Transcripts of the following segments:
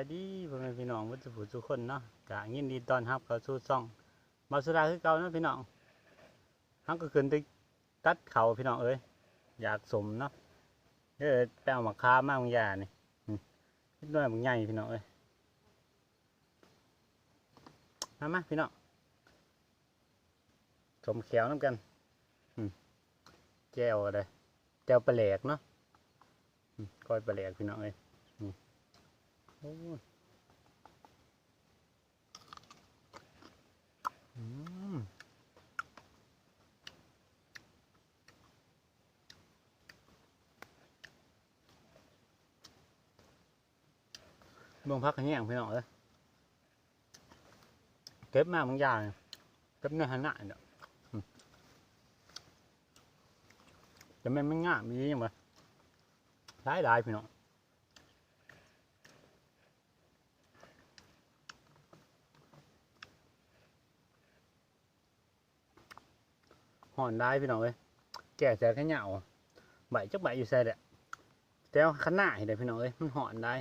ายดีพ่อแม่พี่น้องวัตถุผุทุกคนเนาะกะยินดีตอนรับเข้าสู่ช่องมาสุดาคือเก่านะพี่น้องทั้งก็ขึ้นไปตัดเขาพี่น้องเอ้ยอยากสมเนาะเออไปเอามาค้ามากบางอย่างนี่นิดหน่อยบางใหญ่พี่น้องเอ้ยมามาพี่น้องสมเขียวน้ำกันแก้วอะไรแก้วปลาแหลกเนาะก้อยปลาแหลกพี่น้องเอ้ย โอ้ยอืมเบิ่งพักแย่งพี่น้องเอ้ยเก็บมาบางอย่างเก็บเนื้อหันหน้าเนี่ยอืมจะไม่นไม่ง่ายมีอย่างไรหลายหลายๆพี่น้อง หอนได้พี่น้องเอ้ยแก่แซ่แค่เหงาใบจักใบอยู่แซ่เด้อแต่ว่าขนาดเห็นได้พี่น้องเอ้ยมันหอนได้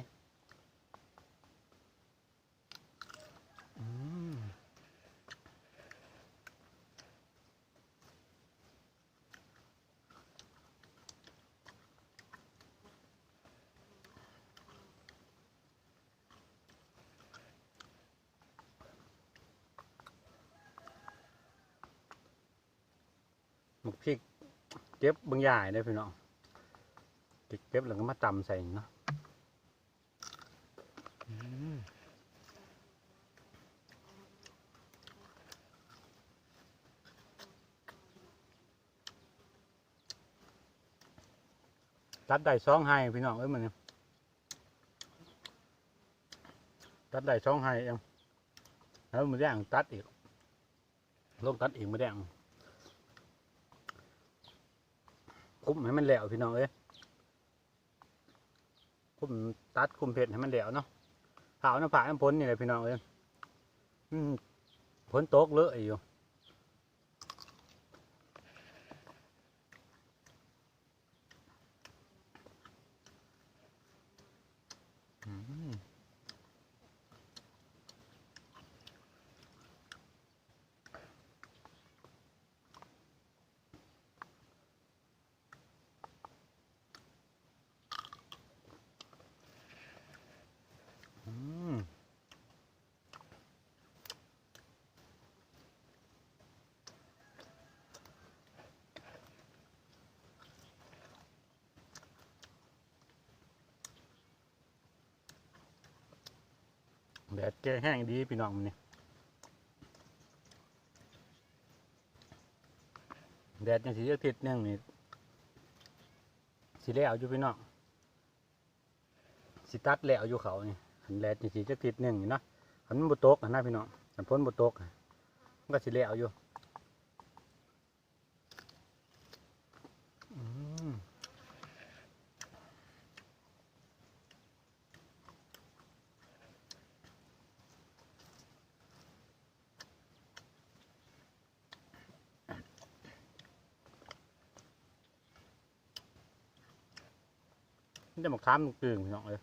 มกพริกเก็บบางอย่างได้พี่น้องเก็บเก็บแล้วก็มาตำใส่เนาะตัดได้สองให้พี่น้องเอ้ยมันตัดได้สองให้เองแล้วมันแดงตัดอีกลงตัดอีกไม่แดง คุ้มให้มันแหลวพี่น้องเอ้ยคุ้มตัดคุ้มเผ็ดให้มันแหลวเนาะขาวน้ำผาน้ำพ้นนี่แหละพี่น้องเอ้ยพ้นโต๊กเลอะอยู่ แดดแก่แห้งดีพี่น้องมันนี่แดดยังสีอาทิตย์นึงนี่สีแล้วอยู่พี่น้องสีตัดแล้วอยู่เขานี่หันแดดยังสีอาทิตย์นึงนี่นะหันมันบุตกนะพี่น้องหันพ้นบุตกอะมันก็สีแล้วอยู่ นี่จะมาค้ามกึ่งพี่น้องเลย